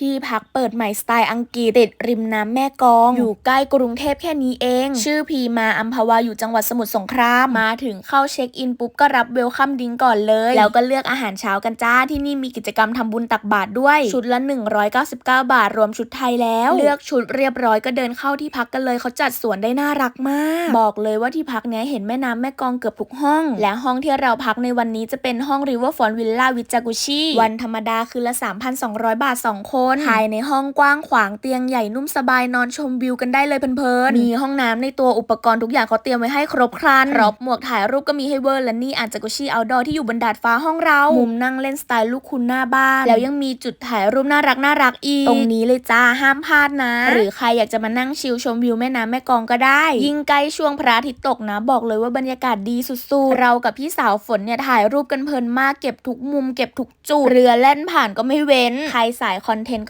ที่พักเปิดใหม่สไตล์อังกฤษติดริมน้ำแม่กอง อยู่ใกล้กรุงเทพแค่นี้เอง ชื่อพีมาอัมพวาอยู่จังหวัดสมุทรสงคราม มาถึงเข้าเช็คอินปุ๊บก็รับเวลคัมดิ้งก่อนเลย แล้วก็เลือกอาหารเช้ากันจ้าที่นี่มีกิจกรรมทำบุญตักบาตรด้วย ชุดละ 199 บาท รวมชุดไทยแล้ว เลือกชุดเรียบร้อยก็เดินเข้าที่พักกันเลยเขาจัดสวนได้น่ารักมาก บอกเลยว่าที่พักเนี้ยเห็นแม่น้ำแม่กองเกือบทุกห้อง และห้องที่เราพักในวันนี้จะเป็นห้อง Riverfront Villa with Jacuzzi วันธรรมดาคืนละ 3,200 บาท 2 คนภายในห้องกว้างขวางเตียงใหญ่นุ่มสบายนอนชมวิวกันได้เลยเพลินๆ มีห้องน้ำในตัวอุปกรณ์ทุกอย่างเขาเตรียมไว้ให้ครบครันครบหมวกถ่ายรูปก็มีให้เวอร์และนี่อ่านจากุชิเอาดอที่อยู่บนดาดฟ้าห้องเรา มุมนั่งเล่นสไตล์ลูกคุณหน้าบ้าน แล้วยังมีจุดถ่ายรูปน่ารักน่ารักอีก ตรงนี้เลยจ้าห้ามพลาดนะ หรือใครอยากจะมานั่งชิลชมวิวแม่น้ำแม่กลองก็ได้ ยิ่งใกล้ช่วงพระอาทิตย์ตกนะ บอกเลยว่าบรรยากาศดีสุดๆ เรากับพี่สาวฝนเนี่ยถ่ายรูปกันเพลินมากเก็บทุกมุมเก็บทุกจุด เรือแล่นผ่านก็ไม่เว้น ใครสายคอนเทนต์